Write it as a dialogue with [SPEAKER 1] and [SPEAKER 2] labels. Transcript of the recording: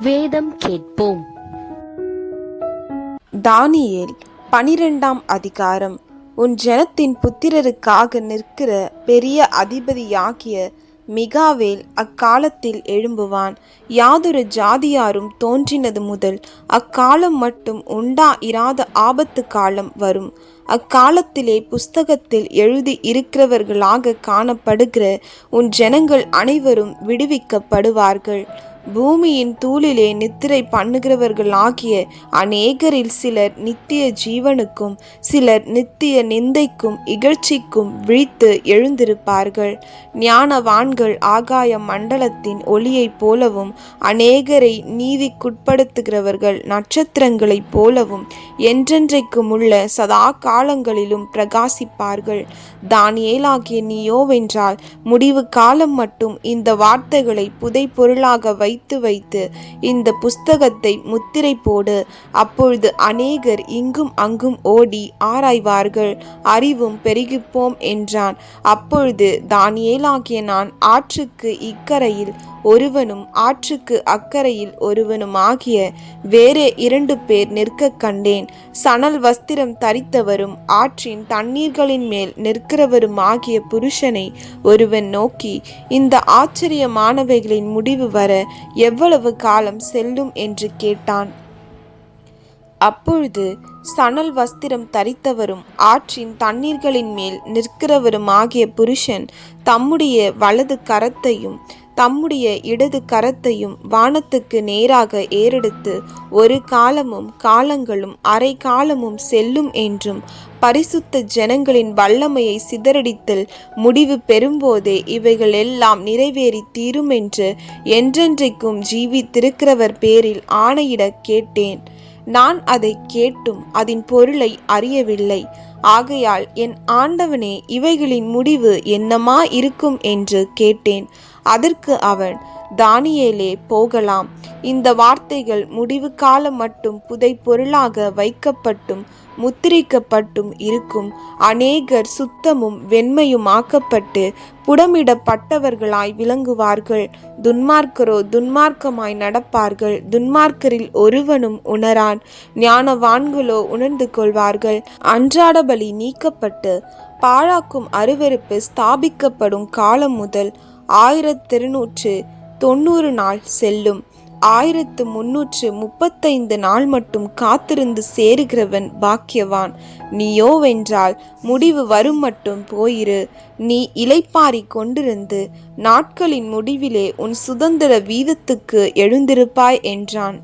[SPEAKER 1] வேதம் கேட்போம்.
[SPEAKER 2] தானியேல் பனிரெண்டாம் அதிகாரம். உன் ஜனத்தின் புத்திரருக்காக நிற்கிற பெரிய அதிபதியாகிய மிகாவேல் அக்காலத்தில் எழும்புவான். யாதொரு ஜாதியாரும் தோன்றினது முதல் அக்காலம் மட்டும் உண்டா இராத ஆபத்து காலம் வரும். அக்காலத்திலே புஸ்தகத்தில் எழுதி இருக்கிறவர்களாக காணப்படுகிற உன் ஜனங்கள் அனைவரும் விடுவிக்கப்படுவார்கள். பூமியின் தூளிலே நித்திரை பண்ணுகிறவர்கள் ஆகிய அநேகரில் சிலர் நித்திய ஜீவனுக்கும் சிலர் நித்திய நிந்தைக்கும் இகழ்ச்சிக்கும் விழித்து எழுந்திருப்பார்கள். ஞானவான்கள் ஆகாய மண்டலத்தின் ஒளியைப் போலவும் அநேகரை நீதிக்குட்படுத்துகிறவர்கள் நட்சத்திரங்களைப் போலவும் என்றென்றைக்கும் உள்ள சதா காலங்களிலும் பிரகாசிப்பார்கள். தானியேலாகிய நீயோவென்றால் முடிவு காலம் மட்டும் இந்த வார்த்தைகளை புதை பொருளாக வை வைத்து வைத்து இந்த புஸ்தகத்தை முத்திரை போடு. அப்பொழுது அநேகர் இங்கும் அங்கும் ஓடி ஆராய்வார்கள். அறிவும் பெருகிப்போம் என்றான். அப்பொழுது தானியேலாகிய நான் ஆற்றுக்கு இக்கரையில் ஒருவனும் ஆற்றுக்கு அக்கறையில் ஒருவனும் ஆகிய வேறே இரண்டு பேர் நிற்க கண்டேன். சணல் வஸ்திரம் தரித்தவரும் ஆற்றின் தண்ணீர்களின் மேல் நிற்கிறவரும் ஆகிய புருஷனை ஒருவன் நோக்கி இந்த ஆச்சரியமானவைகளின் முடிவு வர எவ்வளவு காலம் செல்லும்? என்று கேட்டான். அப்பொழுது சணல் வஸ்திரம் தரித்தவரும் ஆற்றின் தண்ணீர்களின் மேல் நிற்கிறவரும் ஆகிய புருஷன் தம்முடைய வலது கரத்தையும் தம்முடைய இடது கரத்தையும் வானத்துக்கு நேராக ஏறெடுத்து ஒரு காலமும் காலங்களும் அரை காலமும் செல்லும் என்றும் பரிசுத்த ஜனங்களின் வல்லமையை சிதறடித்தல் முடிவு பெறும்போதே இவைகள் எல்லாம் நிறைவேறி தீரும் என்று என்றென்றைக்கும் ஜீவித்திருக்கிறவர் பேரில் ஆணையிடக் கேட்டேன். நான் அதை கேட்டும் அதன் பொருளை அறியவில்லை. ஆகையால் என் ஆண்டவனே இவைகளின் முடிவு என்னமா இருக்கும் என்று கேட்டேன். அதற்கு அவன் தானியேலே போகலாம். இந்த வார்த்தைகள் முடிவு காலம் மட்டும் புதை பொருளாக வைக்கப்பட்டும் முத்திரிக்கப்பட்டும் இருக்கும். அநேகர் சுத்தமும் வெண்மையுமாக்கப்பட்டு புடமிடப்பட்டவர்களாய் விளங்குவார்கள். துன்மார்க்கரோ துன்மார்க்கமாய் நடப்பார்கள். துன்மார்க்கரில் ஒருவனும் உணரான். ஞானவான்களோ உணர்ந்து கொள்வார்கள். அன்றாட பலி நீக்கப்பட்டு பாழாக்கும் அருவருப்பு ஸ்தாபிக்கப்படும் காலம் முதல் ஆயிரத்திருநூற்று தொண்ணூறு நாள் செல்லும். ஆயிரத்து முன்னூற்று முப்பத்தைந்து நாள் மட்டும் காத்திருந்து சேருகிறவன் பாக்கியவான். நீயோவென்றால் முடிவு வரும் மட்டும் போயிரு. நீ இலைப்பாரி கொண்டிருந்து நாட்களின் முடிவிலே உன் சுதந்திர வீதத்துக்கு எழுந்திருப்பாய் என்றான்.